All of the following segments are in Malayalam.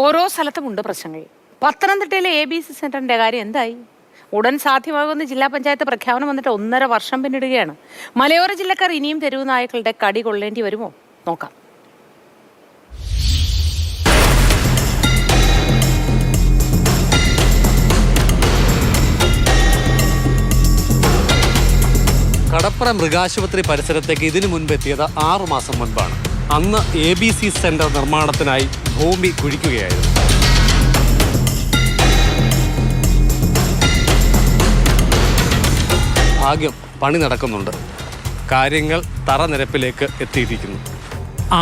ഓരോ സ്ഥലത്തും ഉണ്ട് പ്രശ്നങ്ങൾ. പത്തനംതിട്ടയിലെ എ ബി സി സെന്ററിന്റെ കാര്യം എന്തായി? ഉടൻ സാധ്യമാകുമെന്ന് ജില്ലാ പഞ്ചായത്ത് പ്രഖ്യാപനം വന്നിട്ട് ഒന്നര വർഷം പിന്നിടുകയാണ്. മലയോര ജില്ലക്കാർ ഇനിയും തെരുവ് നായക്കളുടെ കടി കൊള്ളേണ്ടി വരുമോ? നോക്കാം. കടപ്പുറ മൃഗാശുപത്രി പരിസരത്തേക്ക് ഇതിനു മുൻപെത്തിയത് ആറുമാസം ആറു മാസം മുൻപാണ്. അന്ന് എ ബി സി സെന്റർ നിർമ്മാണത്തിനായി ഭൂമി കുഴിക്കുകയായിരുന്നു. ഭാഗ്യം പണി നടക്കുന്നുണ്ട്. കാര്യങ്ങൾ തറനിരപ്പിലേക്ക് എത്തിയിരിക്കുന്നു.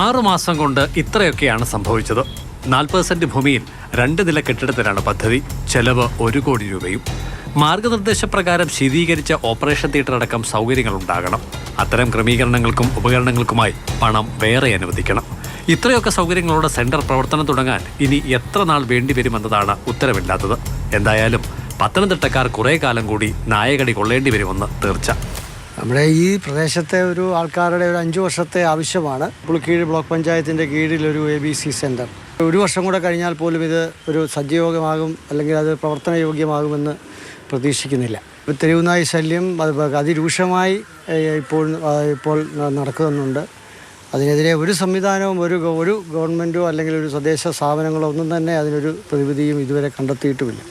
ആറുമാസം കൊണ്ട് ഇത്രയൊക്കെയാണ് സംഭവിച്ചത്. നാൽപ്പത് സെന്റ് ഭൂമിയിൽ രണ്ട് നില കെട്ടിടത്തിലാണ് പദ്ധതി. ചെലവ് ഒരു കോടി രൂപയും. മാർഗനിർദ്ദേശപ്രകാരം ശീതീകരിച്ച ഓപ്പറേഷൻ തിയേറ്റർ അടക്കം സൗകര്യങ്ങൾ ഉണ്ടാകണം അത്തരം ക്രമീകരണങ്ങൾക്കും ഉപകരണങ്ങൾക്കുമായി പണം വേറെ അനുവദിക്കണം. ഇത്രയൊക്കെ സൗകര്യങ്ങളോടെ സെന്റർ പ്രവർത്തനം തുടങ്ങാൻ ഇനി എത്ര നാൾ വേണ്ടിവരുമെന്നതാണ് ഉത്തരവില്ലാത്തത്. എന്തായാലും പത്തനംതിട്ടക്കാർ കുറേ കാലം കൂടി നായകടി കൊള്ളേണ്ടി വരുമെന്ന് തീർച്ച. നമ്മുടെ ഈ പ്രദേശത്തെ ഒരു ആൾക്കാരുടെ ഒരു അഞ്ച് വർഷത്തെ ആവശ്യമാണ്. പുളിക്കീഴ് ബ്ലോക്ക് പഞ്ചായത്തിന്റെ കീഴിൽ ഒരു എ ബി സി സെന്റർ ഒരു വർഷം കൂടെ കഴിഞ്ഞാൽ പോലും ഇത് ഒരു സജീവമാകും അല്ലെങ്കിൽ അത് പ്രവർത്തന പ്രവർത്തനയോഗ്യമാകുമെന്ന് പ്രതീക്ഷിക്കുന്നില്ല. തെരുവുനായി ശല്യം അത് അതിരൂക്ഷമായി ഇപ്പോൾ ഇപ്പോൾ നടക്കുന്നുണ്ട്. അതിനെതിരെ ഒരു സംവിധാനവും ഒരു ഒരു ഗവൺമെന്റോ അല്ലെങ്കിൽ ഒരു തദ്ദേശ സ്ഥാപനങ്ങളോ ഒന്നും തന്നെ അതിനൊരു പ്രതിവിധിയും ഇതുവരെ കണ്ടെത്തിയിട്ടുമില്ല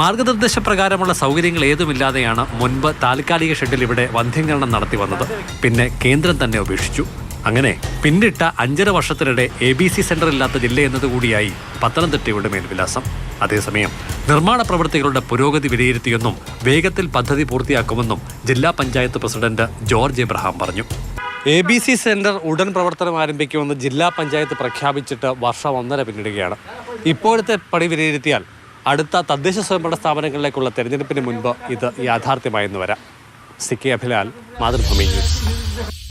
മാർഗനിർദ്ദേശ പ്രകാരമുള്ള സൗകര്യങ്ങൾ ഏതുമില്ലാതെയാണ് മുൻപ് താൽക്കാലിക ഷെഡിൽ ഇവിടെ വന്ധ്യംകരണം നടത്തി വന്നത്. പിന്നെ കേന്ദ്രം തന്നെ ഉപേക്ഷിച്ചു. അങ്ങനെ പിന്നിട്ട അഞ്ചര വർഷത്തിനിടെ എ ബി സി സെന്റർ ഇല്ലാത്ത ജില്ല എന്നതുകൂടിയായി പത്തനംതിട്ടയുടെ മേൽവിലാസം. അതേസമയം നിർമ്മാണ പ്രവൃത്തികളുടെ പുരോഗതി വിലയിരുത്തിയെന്നും വേഗത്തിൽ പദ്ധതി പൂർത്തിയാക്കുമെന്നും ജില്ലാ പഞ്ചായത്ത് പ്രസിഡന്റ് ജോർജ് എബ്രഹാം പറഞ്ഞു. എ ബി സി സെന്റർ ഉടൻ പ്രവർത്തനം ആരംഭിക്കുമെന്ന് ജില്ലാ പഞ്ചായത്ത് പ്രഖ്യാപിച്ചിട്ട് വർഷം ഒന്നര പിന്നിടുകയാണ്. ഇപ്പോഴത്തെ പണി വിലയിരുത്തിയാൽ അടുത്ത തദ്ദേശ സ്വയംഭരണ സ്ഥാപനങ്ങളിലേക്കുള്ള തെരഞ്ഞെടുപ്പിന് മുൻപ് ഇത് യാഥാർത്ഥ്യമായെന്ന് വരാം. C K Abhilal Mathrubhumi news.